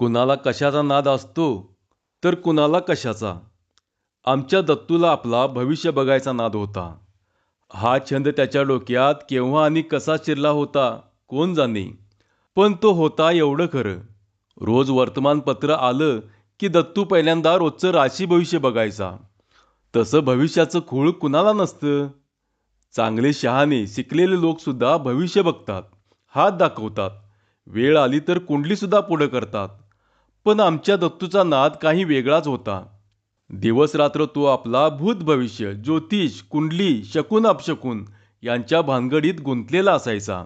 कुणाला कशाचा नाद असतो तर कुणाला कशाचा? आमच्या दत्तूला आपला भविष्य बघायचा नाद होता. हा छंद त्याच्या डोक्यात केव्हा आणि कसा शिरला होता कोण जाणे. पण तो होता एवढं खरं. रोज वर्तमानपत्र आलं की दत्तू पहिल्यांदा रोजचं राशी भविष्य बघायचा. तसं भविष्याचं खूळ कुणाला नसतं? चांगले शहाणे शिकलेले लोकसुद्धा भविष्य बघतात हात दाखवतात. वेळ आली तर कुंडलीसुद्धा पुढं करतात. पण आमच्या दत्तूचा नाद काही वेगळाच होता. दिवस रात्र तो आपला भूत भविष्य ज्योतिष कुंडली शकून अपशकून यांच्या भानगडीत गुंतलेला असायचा.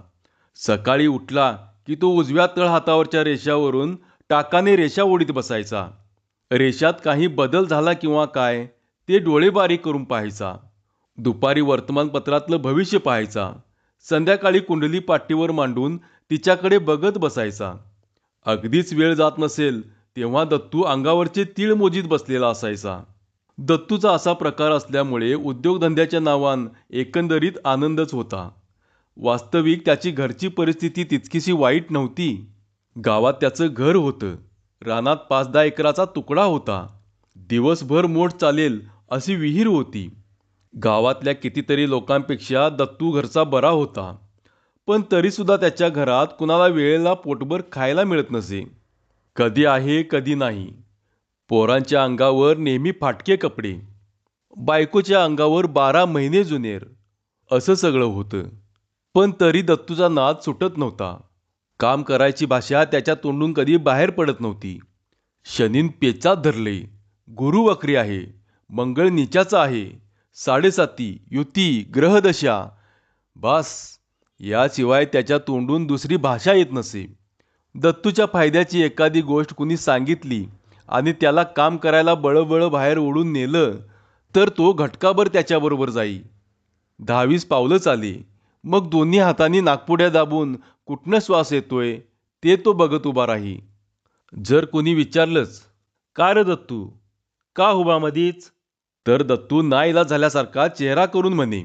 सकाळी उठला की तो उजव्या तळ हातावरच्या रेषावरून टाकाने रेषा ओढीत बसायचा. रेषात काही बदल झाला किंवा काय ते डोळे बारीक करून पाहायचा. दुपारी वर्तमानपत्रातलं भविष्य पाहायचा. संध्याकाळी कुंडली पाटीवर मांडून तिच्याकडे बघत बसायचा. अगदीच वेळ जात नसेल तेव्हा दत्तू अंगावरचे तीळ मोजीत बसलेला असायचा. दत्तूचा असा प्रकार असल्यामुळे उद्योगधंद्याच्या नावान एकंदरीत आनंदच होता. वास्तविक त्याची घरची परिस्थिती तितकीशी वाईट नव्हती. गावात त्याचं घर होतं. रानात पाच दहा एकराचा तुकडा होता. दिवसभर मोठ चालेल अशी विहीर होती. गावातल्या कितीतरी लोकांपेक्षा दत्तू घरचा बरा होता. पण तरीसुद्धा त्याच्या घरात कुणाला वेळेला पोटभर खायला मिळत नसे. कधी आहे कधी नाही. पोरांच्या अंगावर नेहमी फाटके कपडे. बायकोच्या अंगावर बारा महिने जुनेर. असं सगळं होतं. पण तरी दत्तूचा नाद सुटत नव्हता. काम करायची भाषा त्याच्या तोंडून कधी बाहेर पडत नव्हती. शनीन पेचात धरले. गुरु वक्री आहे. मंगळ निचाचा आहे. साडेसाती युती ग्रहदशा. बास. याशिवाय त्याच्या तोंडून दुसरी भाषा येत नसे. दत्तूच्या फायद्याची एखादी गोष्ट कुणी सांगितली आणि त्याला काम करायला बळबळ बाहेर ओढून नेलं तर तो घटकाभर त्याच्याबरोबर जाई. दहावीस पावलं चाले. मग दोन्ही हातांनी नागपुड्या दाबून कुठनं श्वास येतोय ते तो बघत उभा राही. जर कोणी विचारलंच का रे दत्तू? का हुबा मधीच? तर दत्तू नाईला झाल्यासारखा चेहरा करून म्हणे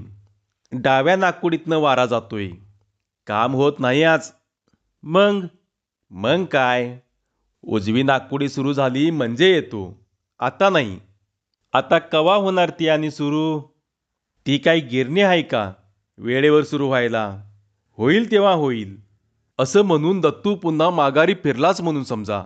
डाव्या नागपुडीतनं वारा जातोय. काम होत नाही आज. मग? मग काय? उजवी नागपुडी सुरू झाली म्हणजे येतो. आता नाही. आता कवा होणार ती आणि सुरू? ती काही गिरणी आहे का? वेळेवर सुरू व्हायला. होईल तेव्हा होईल. असं म्हणून दत्तू पुन्हा माघारी फिरलाच म्हणून समजा.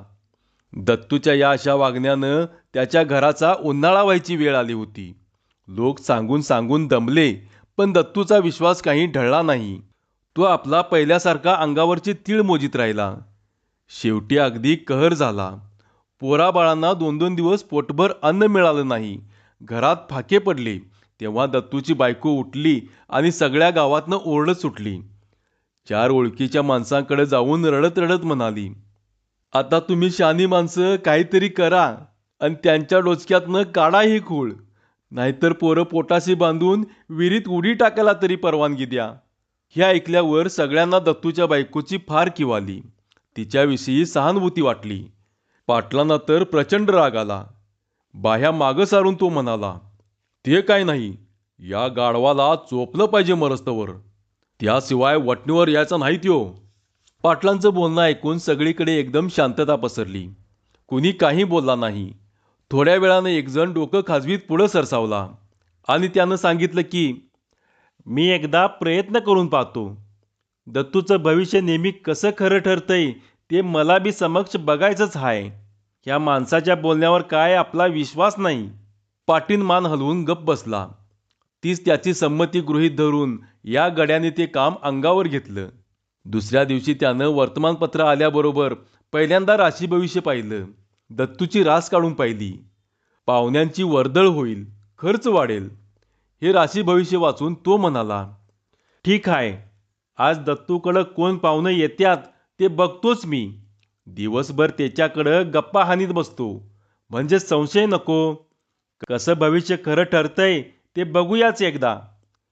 दत्तूच्या या अशा वागण्यानं त्याच्या घराचा उन्हाळा व्हायची वेळ आली होती. लोक सांगून सांगून दमले. पण दत्तूचा विश्वास काही ढळला नाही. तो आपला पहिल्यासारखा अंगावरची तीळ मोजीत राहिला. शेवटी अगदी कहर झाला. पोराबाळांना दोन दोन दिवस पोटभर अन्न मिळालं नाही. घरात फाके पडले. तेव्हा दत्तूची बायको उठली आणि सगळ्या गावातनं ओरडत सुटली. चार ओळखीच्या माणसांकडे जाऊन रडत रडत म्हणाली आता तुम्ही शानी माणसं काहीतरी करा आणि त्यांच्या डोचक्यातनं काढा ही खूळ. नाहीतर पोरं पोटाशी बांधून विहिरीत उडी टाकायला तरी परवानगी द्या. हे ऐकल्यावर सगळ्यांना दत्तूच्या बायकोची फार किव आली. तिच्याविषयी सहानुभूती वाटली. पाटलांना तर प्रचंड राग आला. बाह्या मागं सारून तो म्हणाला ते काय नाही या गाढवाला चोपलं पाहिजे मरस्तवर. त्याशिवाय वटणीवर यायचा नाही त्यो पाटलांचं बोलणं ऐकून सगळीकडे एकदम शांतता पसरली. कुणी काही बोलला नाही. थोड्या वेळानं एकजण डोकं खाजवीत पुढं सरसावला आणि त्यानं सांगितलं की मी एकदा प्रयत्न करून पाहतो. दत्तूचं भविष्य नेहमी कसं खरं ठरतंय ते मला बी समक्ष बघायचंच आहे ह्या माणसाच्या बोलण्यावर काय आपला विश्वास नाही. पाटीन मान हलवून गप्प बसला. तीच त्याची संमती गृहीत धरून या गड्याने ते काम अंगावर घेतलं. दुसऱ्या दिवशी त्यानं वर्तमानपत्र आल्याबरोबर पहिल्यांदा राशी भविष्य पाहिलं. दत्तूची रास काढून पाहिली. पाहुण्यांची वर्दळ होईल खर्च वाढेल हे राशी भविष्य वाचून तो म्हणाला ठीक आहे आज दत्तूकडं कोण पाहुणं येत्यात ते बघतोच मी. दिवसभर त्याच्याकडं गप्पा हानीत बसतो. म्हणजे संशय नको. कसं भविष्य खरं ठरतंय ते बघूयाच एकदा.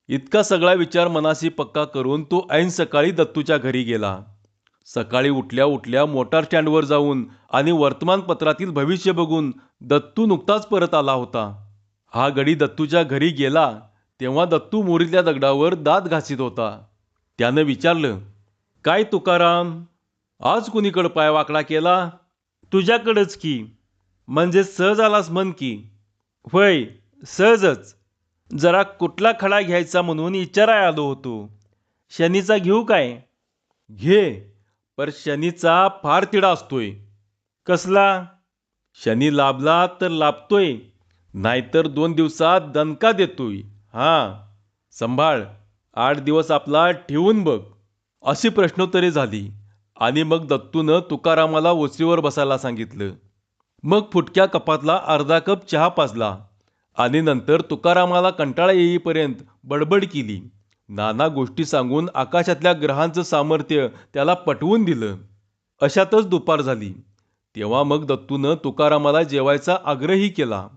इतका सगळा विचार मनाशी पक्का करून तो ऐन सकाळी दत्तूच्या घरी गेला. सकाळी उठल्या उठल्या मोटार स्टँडवर जाऊन आणि वर्तमानपत्रातील भविष्य बघून दत्तू नुकताच परत आला होता. हा गडी दत्तूच्या घरी गेला तेव्हा दत्तू मोरीतल्या दगडावर दात घासीत होता. त्यानं विचारलं काय तुकाराम आज कुणीकडं पाय वाकडा केला? तुझ्याकडंच की. म्हणजे सहज आलास म्हण की. होय सहजच. जरा कुठला खडा घ्यायचा म्हणून विचाराय आलो होतो. शनीचा घेऊ काय? घे. पर शनीचा फार तिडा असतोय. कसला? शनी लाभला तर लाभतोय नाहीतर दोन दिवसात दणका देतोय. हा संभाळ आठ दिवस आपला ठेवून बघ. अशी प्रश्नोत्तरे झाली आणि मग दत्तूनं तुकारामाला ओसरीवर बसायला सांगितलं. मग फुटक्या कपातला अर्धा कप चहा पाजला आणि नंतर तुकारामाला कंटाळा येईपर्यंत बडबड केली. नाना गोष्टी सांगून आकाशातल्या ग्रहांचं सामर्थ्य त्याला पटवून दिलं. अशातच दुपार झाली. तेव्हा मग दत्तूनं तुकारामाला जेवायचा आग्रही केला.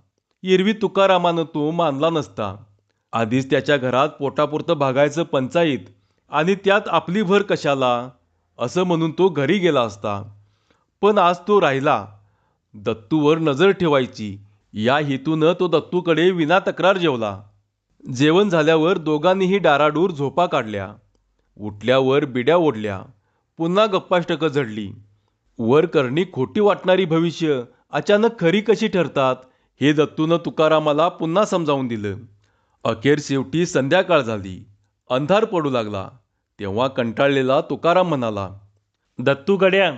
एरवी तुकारामानं तो मानला नसता. आधीच त्याच्या घरात पोटापुरतं भागायचं पंचायत आणि त्यात आपली भर कशाला? असं म्हणून तो घरी गेला असता. पण आज तो राहिला. दत्तूवर नजर ठेवायची. या हेतूनं तो दत्तूकडे विना तक्रार जेवला. जेवण झाल्यावर दोघांनीही डाराडूर झोपा काढल्या. उठल्यावर बिड्या ओढल्या. पुन्हा गप्पाष्टकं झडली. वर करणी खोटी वाटणारी भविष्य अचानक खरी कशी ठरतात हे दत्तूनं तुकारामाला पुन्हा समजावून दिलं. अखेर शेवटी संध्याकाळ झाली. अंधार पडू लागला. तेव्हा कंटाळलेला तुकाराम म्हणाला दत्तू गड्या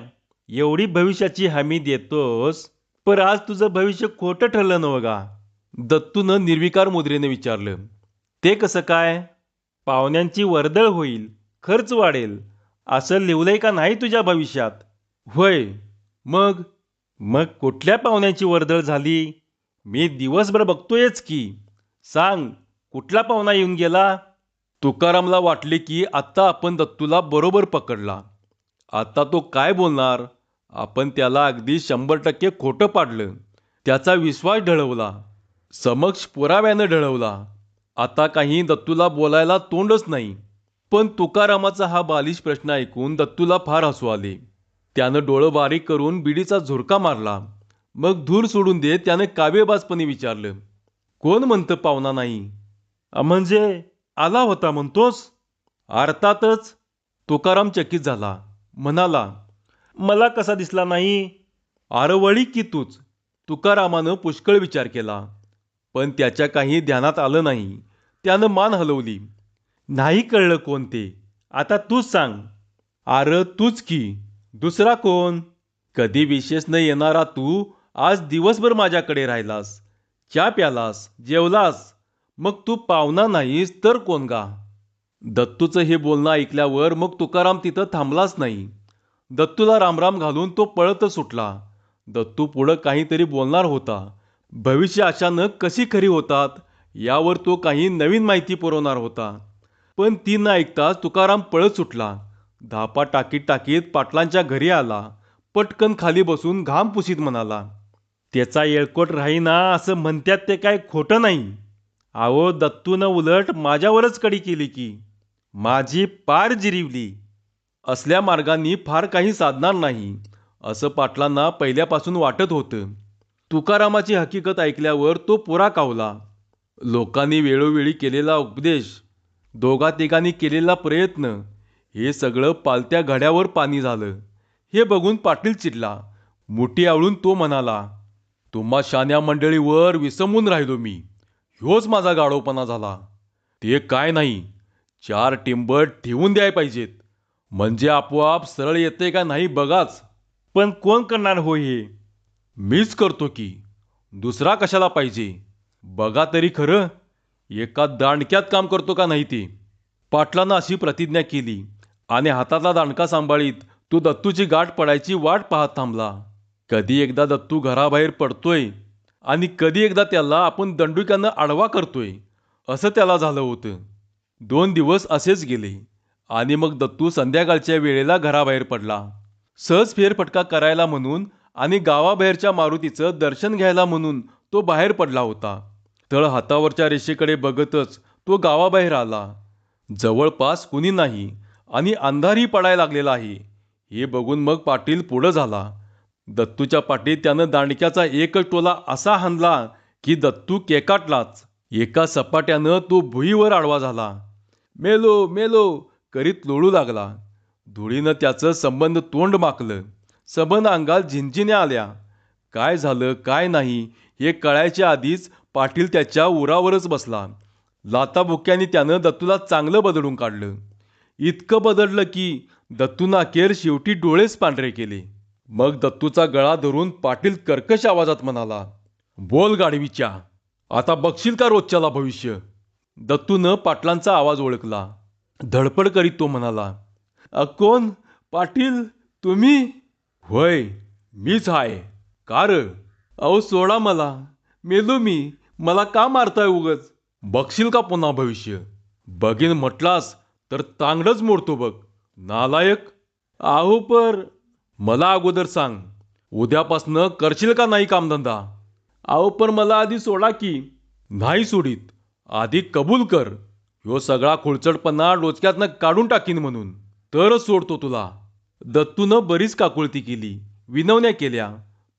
एवढी भविष्याची हमी देतोस पर आज तुझं भविष्य खोटं ठरलं नवं का? दत्तूनं निर्विकार मुद्रेने विचारलं ते कसं काय? पाहुण्यांची वर्दळ होईल खर्च वाढेल असं लिवलंय का नाही तुझ्या भविष्यात? होय मग? मग कुठल्या पाहुण्यांची वर्दळ झाली? मी दिवसभर बघतोयच की. सांग कुठला पाहुणा येऊन गेला? तुकारामला वाटले की आत्ता आपण दत्तूला बरोबर पकडला. आता तो काय बोलणार? आपण त्याला अगदी शंभर टक्के खोटं पाडलं. त्याचा विश्वास ढळवला. समक्ष पुराव्यानं ढळवला. आता काही दत्तूला बोलायला तोंडच नाही. पण तुकारामाचा हा बालिश प्रश्न ऐकून दत्तूला फार हसू आले. त्यानं डोळं बारीक करून बिडीचा झुरका मारला. मग धूर सोडून देत त्यानं काव्यबाजपणे विचारलं कोण म्हणतं पाहुणा नाही? म्हणजे आला होता म्हणतोस? अर्थातच तुकाराम चकित झाला. म्हणाला मला कसा दिसला नाही? आरवळी की तूच? तुकारामानं पुष्कळ विचार केला. पण त्याच्या काही ध्यानात आलं नाही. त्यानं मान हलवली. नाही कळलं कोण ते. आता तूच सांग. आर तूच की. दुसरा कोण? कधी विशेष न येणारा तू आज दिवसभर माझ्याकडे राहिलास. चा प्यालास? जेवलास? मग तू पाहुणा नाहीस तर कोण गा? दत्तूचं हे बोलणं ऐकल्यावर मग तुकाराम तिथं थांबलाच नाही. दत्तूला रामराम घालून तो पळतच सुटला. दत्तू पुढं काहीतरी बोलणार होता. भविष्य अचानक कशी खरी होतात यावर तो काही नवीन माहिती पुरवणार होता. पण ती न ऐकताच तुकाराम पळत सुटला. धापा टाकीत टाकीत पाटलांच्या घरी आला. पटकन खाली बसून घाम पुसीत म्हणाला त्याचा येळकोट राहीना असं म्हणतात ते काय खोटं नाही. अहो दत्तूनं उलट माझ्यावरच कडी केली की. माझी पार जिरिवली. असल्या मार्गांनी फार काही साधणार नाही. असं पाटलांना पहिल्यापासून वाटत होतं. तुकारामाची हकीकत ऐकल्यावर तो पुरा कावला. लोकांनी वेळोवेळी केलेला उपदेश दोघा तिघांनी केलेला प्रयत्न हे सगळं पालत्या घड्यावर पाणी झालं. हे बघून पाटील चिडला. मुठी आवळून तो म्हणाला तुम्हा शान्या मंडळीवर विसंबून राहिलो मी. ह्योच माझा गाढवपणा झाला. ते काय नाही चार टिंबट ठेवून द्याय पाहिजेत. म्हणजे आपोआप सरळ येते का नाही बघाच. पण कोण करणार हो हे? मीच करतो की दुसरा कशाला पाहिजे? बघा तरी खरं एका दांडक्यात काम करतो का नाही ते? पाटलानं अशी प्रतिज्ञा केली आणि हातातला दांडका सांभाळीत तो दत्तूची गाठ पडायची वाट पाहत थांबला. कधी एकदा दत्तू घराबाहेर पडतोय आणि कधी एकदा त्याला आपण दंडुक्यानं आडवा करतोय असं त्याला झालं होतं. दोन दिवस असेच गेले आणि मग दत्तू संध्याकाळच्या वेळेला घराबाहेर पडला. सहज फेरफटका करायला म्हणून आणि गावाबाहेरच्या मारुतीचं दर्शन घ्यायला म्हणून तो बाहेर पडला होता. तळ हातावरच्या रेषेकडे बघतच तो गावाबाहेर आला. जवळपास कुणी नाही आणि अंधारही पडायला लागलेला आहे. हे बघून मग पाटील पुढं झाला. दत्तूच्या पाठीत त्यानं दांडक्याचा एकच टोला असा हाणला की दत्तू केकाटलाच. एका सपाट्यानं तो भुईवर आडवा झाला. मेलो मेलो करीत लोळू लागला. धुळीनं त्याचं संबंध तोंड माकलं सबन अंगात झिंझिन्या आल्या. काय झालं काय नाही हे कळायच्या आधीच पाटील त्याच्या उरावरच बसला. लाताबुक्याने त्यानं दत्तूला चांगलं बदलून काढलं. इतकं बदललं की दत्तूनं अखेर शेवटी डोळेच पांढरे केले. मग दत्तूचा गळा धरून पाटील कर्कश आवाजात म्हणाला बोल गाडवीच्या आता बघशील का रोजच्याला भविष्य? दत्तूनं पाटलांचा आवाज ओळखला. धडपड करीत तो म्हणाला "अ, कोण? पाटील? तुम्ही? होय मीच आहे का र? अहो सोडा मला. मेलो मी. मला का मारताय उगच? बघशील का पुन्हा भविष्य? बघीन म्हटलास तर तांगडच मोडतो बघ. नालायक? आहो पर. मला अगोदर सांग. उद्यापासनं करशील का नाही कामधंदा? आहो पण मला आधी सोडा की. नाही सोडीत. आधी कबूल कर. ह्यो सगळा खुळचटपणा डोचक्यातनं काढून टाकीन म्हणून. तरच सोडतो तुला. दत्तूनं बरीच काकुळती केली विनवण्या केल्या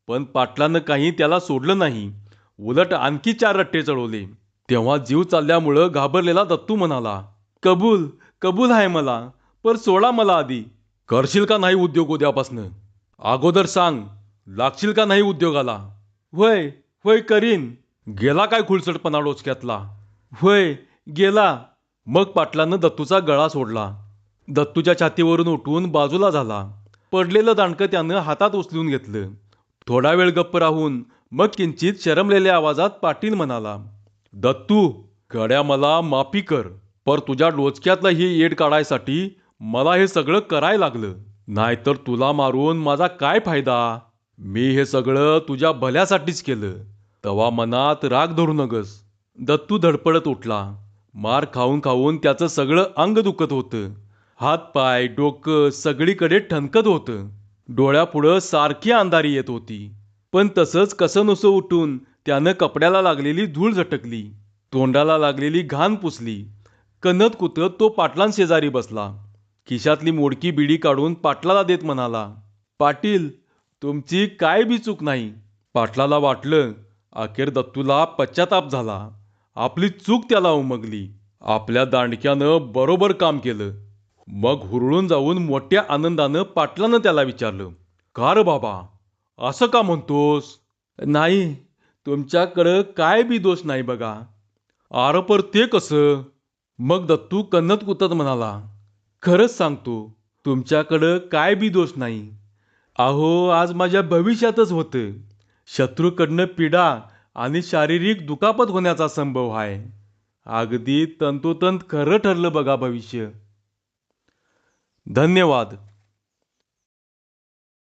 पण पाटलानं काही त्याला सोडलं नाही. उलट आणखी चार रट्टे चढवले. तेव्हा जीव चालल्यामुळं घाबरलेला दत्तू म्हणाला कबूल कबूल आहे मला पर सोडा मला आधी. करशील का नाही उद्योग उद्यापासनं? अगोदर सांग लागशील का नाही उद्योगाला? होय होय करीन. गेला काय खुळसटपणा डोचक्यातला होय गेला. मग पाटलानं दत्तूचा गळा सोडला. दत्तूच्या छातीवरून उठून बाजूला झाला. पडलेलं दांडकं त्यानं हातात उचलून घेतलं. थोडा वेळ गप्प राहून मग किंचित शरमलेल्या आवाजात पाटील म्हणाला दत्तू गड्या मला माफी कर पर तुझ्या डोचक्यातलं ही येड काढायसाठी मला हे सगळं करायला लागलं. नाहीतर तुला मारून माझा काय फायदा? मी हे सगळं तुझ्या भल्यासाठीच केलं. तवा मनात राग धरू नगस. दत्तू धडपडत उठला. मार खाऊन खाऊन त्याचं सगळं अंग दुखत होतं. हात पाय डोकं सगळीकडे ठणकत होतं. डोळ्यापुढं सारखी अंधारी येत होती. पण तसंच कसं नुसं उठून त्यानं कपड्याला लागलेली धूळ झटकली तोंडाला लागलेली घाण पुसली कन्नत कुतत तो पाटलांशेजारी बसला. खिशातली मोडकी बिडी काढून पाटलाला देत म्हणाला पाटील तुमची काय बी चूक नाही. पाटलाला वाटलं अखेर दत्तूला पश्चाताप झाला. आपली चूक त्याला उमगली. आपल्या दांडक्यानं बरोबर काम केलं. मग हुरळून जाऊन मोठ्या आनंदानं पाटलानं त्याला विचारलं का रे बाबा असं का म्हणतोस? नाही तुमच्याकडं काय बी दोष नाही बघा. आर पर ते कसं? मग दत्तू कन्नत कुतत म्हणाला खरंच सांगतो तुमच्याकडं काय बी दोष नाही. अहो आज माझ्या भविष्यातच होतं. शत्रूकडनं पीडा आणि शारीरिक दुखापत होण्याचा संभव आहे. अगदी तंतोतंत खरं ठरलं बघा भविष्य. धन्यवाद.